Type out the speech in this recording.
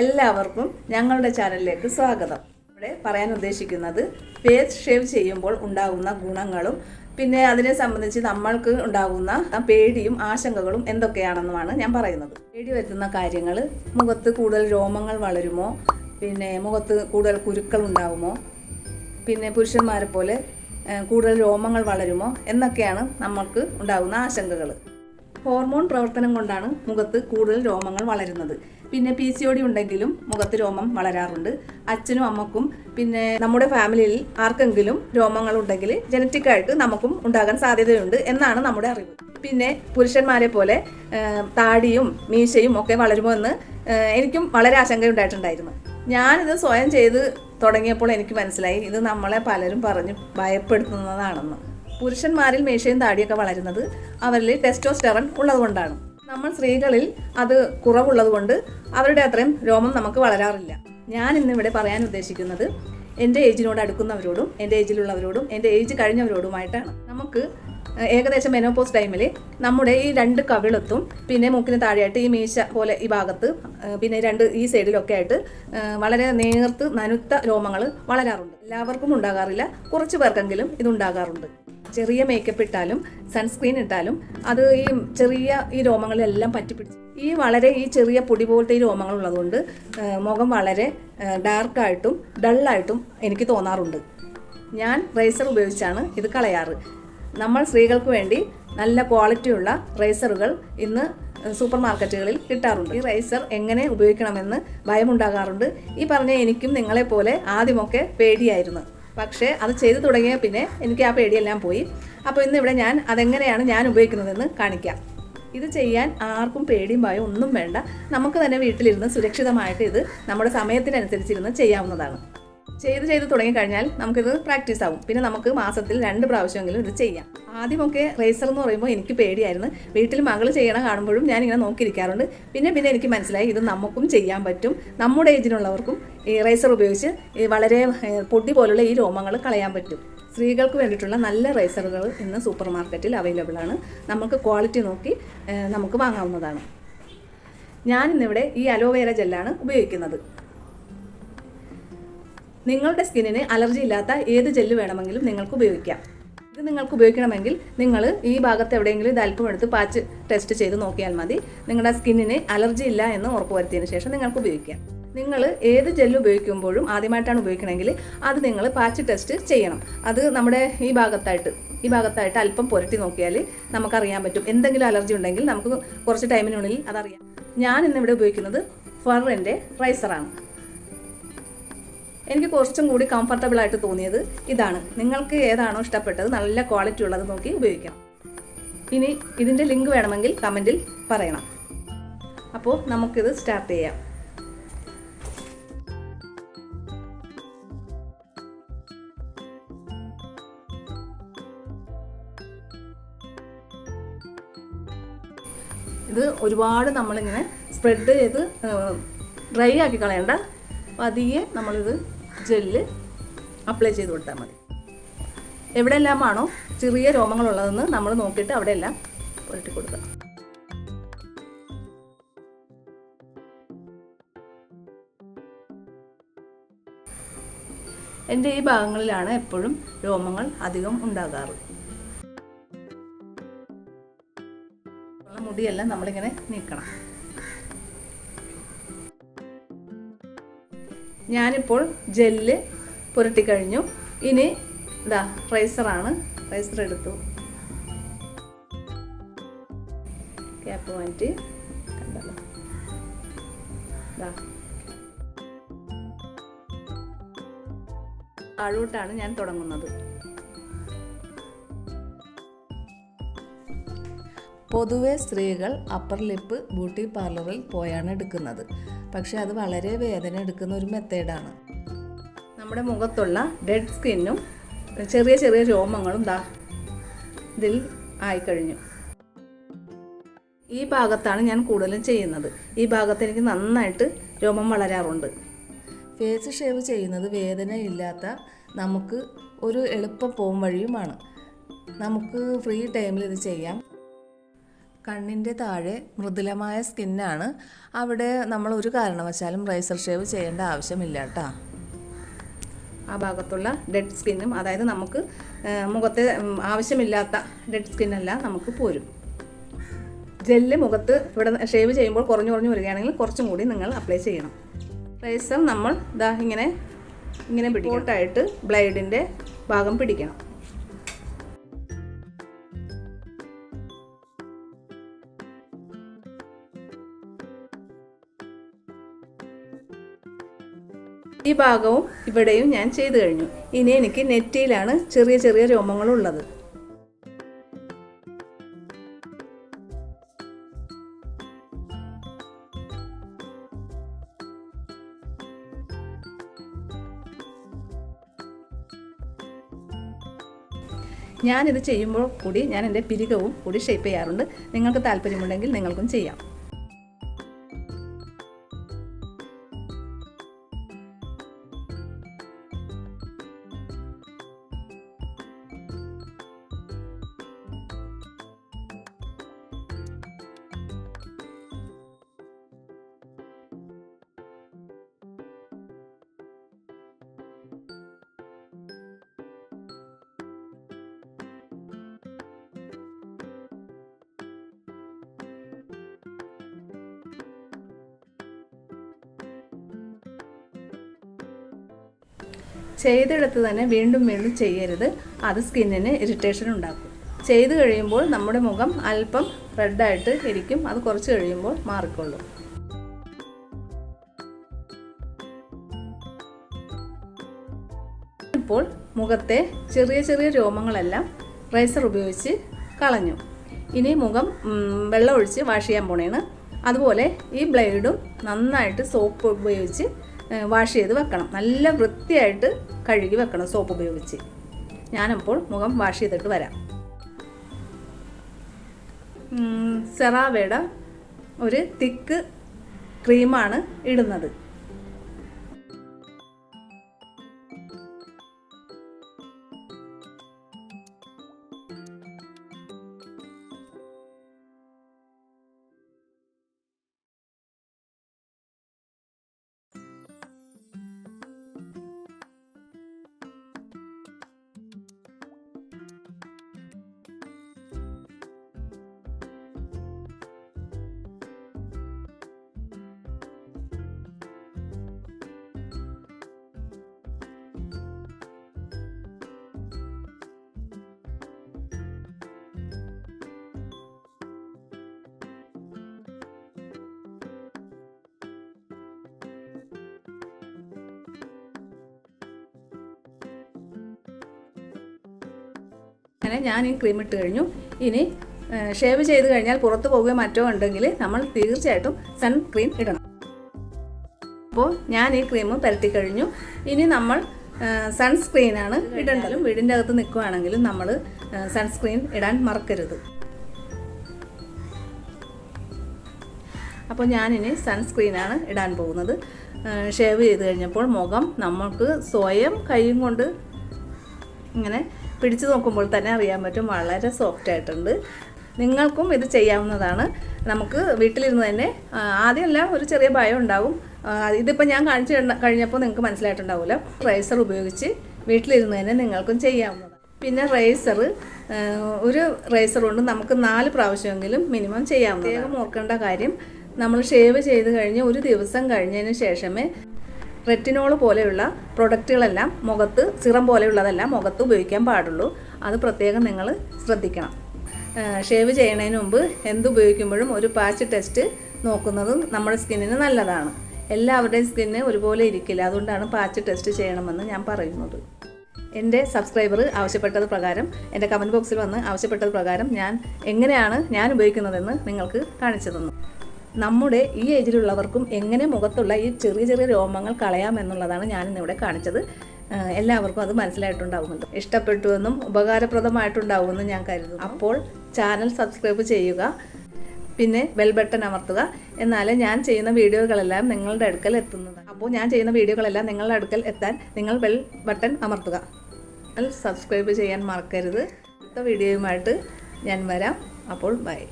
എല്ലാവർക്കും ഞങ്ങളുടെ ചാനലിലേക്ക് സ്വാഗതം. ഇവിടെ പറയാൻ ഉദ്ദേശിക്കുന്നത് ഫേസ് ഷേവ് ചെയ്യുമ്പോൾ ഉണ്ടാകുന്ന ഗുണങ്ങളും പിന്നെ അതിനെ സംബന്ധിച്ച് നമ്മൾക്ക് ഉണ്ടാകുന്ന പേടിയും ആശങ്കകളും എന്തൊക്കെയാണെന്നുമാണ് ഞാൻ പറയുന്നത്. പേടി വരുത്തുന്ന കാര്യങ്ങൾ മുഖത്ത് കൂടുതൽ രോമങ്ങൾ വളരുമോ? പിന്നെ മുഖത്ത് കൂടുതൽ കുരുക്കൾ ഉണ്ടാകുമോ പിന്നെ പുരുഷന്മാരെ പോലെ കൂടുതൽ രോമങ്ങൾ വളരുമോ? എന്നൊക്കെയാണ് നമ്മൾക്ക് ഉണ്ടാകുന്ന ആശങ്കകൾ ഹോർമോൺ പ്രവർത്തനം കൊണ്ടാണ് മുഖത്ത് കൂടുതൽ രോമങ്ങൾ വളരുന്നത്. പിന്നെ പി സി ഒടി ഉണ്ടെങ്കിലും മുഖത്ത് രോമം വളരാറുണ്ട്. അച്ഛനും അമ്മക്കും പിന്നെ നമ്മുടെ ഫാമിലിയിൽ ആർക്കെങ്കിലും രോമങ്ങൾ ഉണ്ടെങ്കിൽ ജനറ്റിക് ആയിട്ട് നമുക്കും ഉണ്ടാകാൻ സാധ്യതയുണ്ട് എന്നാണ് നമ്മുടെ അറിവ്. പിന്നെ പുരുഷന്മാരെ പോലെ താടിയും മീശയും ഒക്കെ വളരുമോ എന്ന് എനിക്കും വളരെ ആശങ്കയുണ്ടായിട്ടുണ്ടായിരുന്നു. ഞാനിത് സ്വയം ചെയ്ത് തുടങ്ങിയപ്പോൾ എനിക്ക് മനസ്സിലായി ഇത് നമ്മളെ പലരും പറഞ്ഞ് ഭയപ്പെടുത്തുന്നതാണെന്ന്. പുരുഷന്മാരിൽ മീശയും താടിയൊക്കെ വളരുന്നത് അവരിൽ ടെസ്റ്റോസ്റ്ററൺ ഉള്ളതുകൊണ്ടാണ്. നമ്മൾ സ്ത്രീകളിൽ അത് കുറവുള്ളത് കൊണ്ട് അവരുടെ അത്രയും രോമം നമുക്ക് വളരാറില്ല. ഞാൻ ഇന്നിവിടെ പറയാൻ ഉദ്ദേശിക്കുന്നത് എന്റെ ഏജിനോട് അടുക്കുന്നവരോടും എന്റെ ഏജിലുള്ളവരോടും എന്റെ ഏജ് കഴിഞ്ഞവരോടുമായിട്ടാണ്. നമുക്ക് ഏകദേശം മെനോപോസ് ടൈമിൽ നമ്മുടെ ഈ രണ്ട് കവിളത്തും പിന്നെ മൂക്കിന് താഴെയായിട്ട് ഈ മീശ പോലെ ഈ ഭാഗത്ത് പിന്നെ രണ്ട് ഈ സൈഡിലൊക്കെ ആയിട്ട് വളരെ നേർത്ത് നനുത്ത രോമങ്ങൾ വളരാറുണ്ട്. എല്ലാവർക്കും ഉണ്ടാകാറില്ല. കുറച്ച് പേർക്കെങ്കിലും ഇതുണ്ടാകാറുണ്ട് ചെറിയ മേക്കപ്പ് ഇട്ടാലും സൺസ്ക്രീൻ ഇട്ടാലും അത് ഈ ചെറിയ ഈ രോമങ്ങളെല്ലാം പറ്റിപ്പിടിച്ച് ഈ വളരെ ഈ ചെറിയ പൊടി പോലത്തെ ഈ രോമങ്ങൾ ഉള്ളതുകൊണ്ട് മുഖം വളരെ ഡാർക്കായിട്ടും ഡള്ളായിട്ടും എനിക്ക് തോന്നാറുണ്ട്. ഞാൻ റേസർ ഉപയോഗിച്ചാണ് ഇത് കളയാറ്. നമ്മൾ സ്ത്രീകൾക്ക് വേണ്ടി നല്ല ക്വാളിറ്റിയുള്ള റേസറുകൾ ഇന്ന് സൂപ്പർ മാർക്കറ്റുകളിൽ കിട്ടാറുണ്ട്. ഈ റേസർ എങ്ങനെ ഉപയോഗിക്കണമെന്ന് ഭയമുണ്ടാകാറുണ്ട്. ഈ പറഞ്ഞ എനിക്കും നിങ്ങളെപ്പോലെ ആദ്യമൊക്കെ പേടിയായിരുന്നു. പക്ഷേ അത് ചെയ്തു തുടങ്ങിയ പിന്നെ എനിക്ക് ആ പേടിയെല്ലാം പോയി. അപ്പോൾ ഇന്ന് ഇവിടെ ഞാൻ അതെങ്ങനെയാണ് ഞാൻ ഉപയോഗിക്കുന്നതെന്ന് കാണിക്കാം. ഇത് ചെയ്യാൻ ആർക്കും പേടിയും ഭയം ഒന്നും വേണ്ട. നമുക്ക് തന്നെ വീട്ടിലിരുന്ന് സുരക്ഷിതമായിട്ട് ഇത് നമ്മുടെ സമയത്തിനനുസരിച്ചിരുന്ന് ചെയ്യാവുന്നതാണ്. ചെയ്ത് ചെയ്ത് തുടങ്ങിക്കഴിഞ്ഞാൽ നമുക്കിത് പ്രാക്ടീസ് ആവും. പിന്നെ നമുക്ക് മാസത്തിൽ രണ്ട് പ്രാവശ്യമെങ്കിലും ഇത് ചെയ്യാം. ആദ്യമൊക്കെ റേസർ എന്ന് പറയുമ്പോൾ എനിക്ക് പേടിയായിരുന്നു. വീട്ടിൽ മകൾ ചെയ്യണ കാണുമ്പോഴും ഞാൻ ഇങ്ങനെ നോക്കിയിരിക്കാറുണ്ട്. പിന്നെ പിന്നെ എനിക്ക് മനസ്സിലായി ഇത് നമുക്കും ചെയ്യാൻ പറ്റും. നമ്മുടെ ഏജിനുള്ളവർക്കും ഈ റേസർ ഉപയോഗിച്ച് വളരെ പൊടി പോലുള്ള ഈ രോമങ്ങൾ കളയാൻ പറ്റും. സ്ത്രീകൾക്ക് വേണ്ടിയിട്ടുള്ള നല്ല റേസറുകൾ ഇന്ന് സൂപ്പർ മാർക്കറ്റിൽ അവൈലബിൾ ആണ്. നമുക്ക് ക്വാളിറ്റി നോക്കി നമുക്ക് വാങ്ങാവുന്നതാണ്. ഞാനിന്നിവിടെ ഈ അലോവേര ജെല്ലാണ് ഉപയോഗിക്കുന്നത്. നിങ്ങളുടെ സ്കിന്നിന് അലർജി ഇല്ലാത്ത ഏത് ജെല്ല് വേണമെങ്കിലും നിങ്ങൾക്ക് ഉപയോഗിക്കാം. ഇത് നിങ്ങൾക്ക് ഉപയോഗിക്കണമെങ്കിൽ നിങ്ങൾ ഈ ഭാഗത്ത് എവിടെയെങ്കിലും ഇത് അല്പം എടുത്ത് പാച്ച് ടെസ്റ്റ് ചെയ്ത് നോക്കിയാൽ മതി. നിങ്ങളുടെ സ്കിന്നിന് അലർജി ഇല്ല എന്ന് ഉറപ്പുവരുത്തിയതിന് ശേഷം നിങ്ങൾക്ക് ഉപയോഗിക്കാം. നിങ്ങൾ ഏത് ജെല്ല് ഉപയോഗിക്കുമ്പോഴും ആദ്യമായിട്ടാണ് ഉപയോഗിക്കണമെങ്കിൽ അത് നിങ്ങൾ പാച്ച് ടെസ്റ്റ് ചെയ്യണം. അത് നമ്മുടെ ഈ ഭാഗത്തായിട്ട് ഈ ഭാഗത്തായിട്ട് അല്പം പുരട്ടി നോക്കിയാൽ നമുക്കറിയാൻ പറ്റും. എന്തെങ്കിലും അലർജി ഉണ്ടെങ്കിൽ നമുക്ക് കുറച്ച് ടൈമിനുള്ളിൽ അതറിയാം. ഞാൻ ഇന്നിവിടെ ഉപയോഗിക്കുന്നത് ഫറിന്റെ റൈസറാണ്. എനിക്ക് കുറച്ചും കൂടി കംഫർട്ടബിൾ ആയിട്ട് തോന്നിയത് ഇതാണ്. നിങ്ങൾക്ക് ഏതാണോ ഇഷ്ടപ്പെട്ടത് നല്ല ക്വാളിറ്റി ഉള്ളത് നോക്കി ഉപയോഗിക്കണം ഇനി ഇതിന്റെ ലിങ്ക് വേണമെങ്കിൽ കമന്റിൽ പറയണം. അപ്പോൾ നമുക്കിത് സ്റ്റാർട്ട് ചെയ്യാം. ഇത് ഒരുപാട് നമ്മളിങ്ങനെ സ്പ്രെഡ് ചെയ്ത് ഡ്രൈ ആക്കി കളയണ്ട. പതിയെ നമ്മളിത് ജെല്ല് അപ്ലൈ ചെയ്ത് കൊടുത്താൽ മതി. എവിടെയെല്ലാമാണോ ചെറിയ രോമങ്ങളുള്ളതെന്ന് നമ്മൾ നോക്കിയിട്ട് അവിടെയെല്ലാം പുരട്ടി കൊടുക്കുക. എന്റെ ഈ ഭാഗങ്ങളിലാണ് എപ്പോഴും രോമങ്ങൾ അധികം ഉണ്ടാകാറ്. മുടിയെല്ലാം നമ്മളിങ്ങനെ നീക്കണം. ഞാനിപ്പോൾ ജെല്ല് പുരട്ടി കഴിഞ്ഞു. ഇനി ഇതാ റൈസറാണ് റൈസർ എടുത്തു. ക്യാപ്പ് മാറ്റി. കണ്ടല്ലോ. ഞാൻ തുടങ്ങുന്നത്. പൊതുവെ സ്ത്രീകൾ അപ്പർ ലിപ്പ് ബ്യൂട്ടി പാർലറിൽ പോയാണ് എടുക്കുന്നത്. പക്ഷെ അത് വളരെ വേദന എടുക്കുന്ന ഒരു മെത്തേഡാണ് നമ്മുടെ മുഖത്തുള്ള ഡെഡ് സ്കിന്നും ചെറിയ ചെറിയ രോമങ്ങളും ദാ ഇതിൽ ആയിക്കഴിഞ്ഞു. ഈ ഭാഗത്താണ് ഞാൻ കൂടുതലും ചെയ്യുന്നത്. ഈ ഭാഗത്ത് എനിക്ക് നന്നായിട്ട് രോമം വളരാറുണ്ട്. ഫേസ് ഷേവ് ചെയ്യുന്നത് വേദന ഇല്ലാത്ത നമുക്ക് ഒരു എളുപ്പ പോം വഴിയുമാണ്. നമുക്ക് ഫ്രീ ടൈമിൽ ഇത് ചെയ്യാം. കണ്ണിന്റെ താഴെ മൃദുലമായ സ്കിന്നാണ്. അവിടെ നമ്മൾ ഒരു കാരണവശാലും റൈസർ ഷേവ് ചെയ്യേണ്ട ആവശ്യമില്ല കേട്ടോ. ആ ഭാഗത്തുള്ള ഡെഡ് സ്കിന്നും അതായത് നമുക്ക് മുഖത്തെ ആവശ്യമില്ലാത്ത ഡെഡ് സ്കിന്നല്ല നമുക്ക് പോരും. ജെല്ല് മുഖത്ത് ഇവിടെ ഷേവ് ചെയ്യുമ്പോൾ കുറഞ്ഞു കുറഞ്ഞു വരികയാണെങ്കിൽ കുറച്ചും കൂടി നിങ്ങൾ അപ്ലൈ ചെയ്യണം. റൈസർ നമ്മൾ ഇതാ ഇങ്ങനെ ഇങ്ങനെ പിടിക്കോട്ടായിട്ട് ബ്ലേഡിന്റെ ഭാഗം പിടിക്കണം. ഈ ഭാഗവും ഇവിടെയും ഞാൻ ചെയ്തു കഴിഞ്ഞു. ഇനി എനിക്ക് നെറ്റിയിലാണ് ചെറിയ ചെറിയ രോമങ്ങളുള്ളത്. ഞാനിത് ചെയ്യുമ്പോൾ കൂടി ഞാൻ എന്റെ പിരികവും കൂടി ഷേപ്പ് ചെയ്യാറുണ്ട്. നിങ്ങൾക്ക് താല്പര്യമുണ്ടെങ്കിൽ നിങ്ങൾക്കും ചെയ്യാം. ചെയ്തെടുത്ത് തന്നെ വീണ്ടും വീണ്ടും ചെയ്യരുത്. അത് സ്കിന്നിന് ഇറിറ്റേഷൻ ഉണ്ടാക്കും. ചെയ്ത് കഴിയുമ്പോൾ നമ്മുടെ മുഖം അല്പം റെഡായിട്ട് ഇരിക്കും. അത് കുറച്ച് കഴിയുമ്പോൾ മാറിക്കൊള്ളും. ഇപ്പോൾ മുഖത്തെ ചെറിയ ചെറിയ രോമങ്ങളെല്ലാം റൈസർ ഉപയോഗിച്ച് കളഞ്ഞു. ഇനി മുഖം വെള്ളം ഒഴിച്ച് വാഷ് ചെയ്യാൻ പോണേണ്. അതുപോലെ ഈ ബ്ലേഡും നന്നായിട്ട് സോപ്പ് ഉപയോഗിച്ച് വാഷ് ചെയ്ത് വെക്കണം. നല്ല വൃത്തിയായിട്ട് കഴുകി വെക്കണം സോപ്പ് ഉപയോഗിച്ച്. ഞാനപ്പോൾ മുഖം വാഷ് ചെയ്തിട്ട് വരാം. സെറാവയുടെ ഒരു തിക്ക് ക്രീമാണ് ഇടുന്നത്. അങ്ങനെ ഞാൻ ഈ ക്രീം ഇട്ട് കഴിഞ്ഞു. ഇനി ഷേവ് ചെയ്ത് കഴിഞ്ഞാൽ പുറത്ത് പോവുകയോ മറ്റോ ഉണ്ടെങ്കിൽ നമ്മൾ തീർച്ചയായിട്ടും സൺസ്ക്രീൻ ഇടണം. അപ്പോൾ ഞാൻ ഈ ക്രീം പരത്തി കഴിഞ്ഞു. ഇനി നമ്മൾ സൺസ്ക്രീനാണ് ഇടേണ്ടതും. വീടിന്റെ അകത്ത് നിൽക്കുകയാണെങ്കിലും നമ്മൾ സൺസ്ക്രീൻ ഇടാൻ മറക്കരുത്. അപ്പോൾ ഞാനിനി സൺസ്ക്രീനാണ് ഇടാൻ പോകുന്നത്. ഷേവ് ചെയ്ത് കഴിഞ്ഞപ്പോൾ മുഖം നമ്മൾക്ക് സ്വയം കൈയും കൊണ്ട് ഇങ്ങനെ പിടിച്ചു നോക്കുമ്പോൾ തന്നെ അറിയാൻ പറ്റും വളരെ സോഫ്റ്റ് ആയിട്ടുണ്ട്. നിങ്ങൾക്കും ഇത് ചെയ്യാവുന്നതാണ്. നമുക്ക് വീട്ടിലിരുന്ന് തന്നെ ആദ്യമല്ല ഒരു ചെറിയ ഭയം ഉണ്ടാവും. ഇതിപ്പോൾ ഞാൻ കാണിച്ചു കഴിഞ്ഞപ്പോൾ നിങ്ങൾക്ക് മനസ്സിലായിട്ടുണ്ടാവില്ല റൈസർ ഉപയോഗിച്ച് വീട്ടിലിരുന്ന് തന്നെ നിങ്ങൾക്കും ചെയ്യാവുന്നതാണ്. പിന്നെ റൈസർ ഒരു റൈസർ കൊണ്ട് നമുക്ക് നാല് പ്രാവശ്യമെങ്കിലും മിനിമം ചെയ്യാവുന്നതാണ്. ഓർക്കേണ്ട കാര്യം നമ്മൾ ഷേവ് ചെയ്ത് കഴിഞ്ഞ് ഒരു ദിവസം കഴിഞ്ഞതിന് ശേഷമേ റെറ്റിനോൾ പോലെയുള്ള പ്രൊഡക്റ്റുകളെല്ലാം മുഖത്ത് സിറം പോലെയുള്ളതെല്ലാം മുഖത്ത് ഉപയോഗിക്കാൻ പാടുള്ളൂ. അത് പ്രത്യേകം നിങ്ങൾ ശ്രദ്ധിക്കണം. ഷേവ് ചെയ്യണതിന് മുമ്പ് എന്തുപയോഗിക്കുമ്പോഴും ഒരു പാച്ച് ടെസ്റ്റ് നോക്കുന്നത് നമ്മുടെ സ്കിന്നിന് നല്ലതാണ്. എല്ലാവരുടെയും സ്കിന്ന് ഒരുപോലെ ഇരിക്കില്ല. അതുകൊണ്ടാണ് പാച്ച് ടെസ്റ്റ് ചെയ്യണമെന്ന് ഞാൻ പറയുന്നത്. എന്റെ സബ്സ്ക്രൈബർ ആവശ്യപ്പെട്ടത് പ്രകാരം എന്റെ കമന്റ് ബോക്സിൽ വന്ന് ആവശ്യപ്പെട്ടത് പ്രകാരം ഞാൻ എങ്ങനെയാണ് ഞാൻ ഉപയോഗിക്കുന്നതെന്ന് നിങ്ങൾക്ക് കാണിച്ചു തന്നു. നമ്മുടെ ഈ ഏജിലുള്ളവർക്കും എങ്ങനെ മുഖത്തുള്ള ഈ ചെറിയ ചെറിയ രോമങ്ങൾ കളയാം എന്നുള്ളതാണ് ഞാനിന്നിവിടെ കാണിച്ചത്. എല്ലാവർക്കും അത് മനസ്സിലായിട്ടുണ്ടാവുമല്ലോ ഇഷ്ടപ്പെട്ടുവെന്നും ഉപകാരപ്രദമായിട്ടുണ്ടാവുമെന്നും ഞാൻ കരുതുന്നു. അപ്പോൾ ചാനൽ സബ്സ്ക്രൈബ് ചെയ്യുക പിന്നെ ബെൽ ബട്ടൺ അമർത്തുക. എന്നാലേ ഞാൻ ചെയ്യുന്ന വീഡിയോകളെല്ലാം നിങ്ങളുടെ അടുക്കൽ എത്തുന്നത്. അപ്പോൾ ഞാൻ ചെയ്യുന്ന വീഡിയോകളെല്ലാം നിങ്ങളുടെ അടുക്കൽ എത്താൻ നിങ്ങൾ ബെൽ ബട്ടൺ അമർത്തുക. സബ്സ്ക്രൈബ് ചെയ്യാൻ മറക്കരുത്. അടുത്ത വീഡിയോയുമായിട്ട് ഞാൻ വരാം. അപ്പോൾ ബൈ.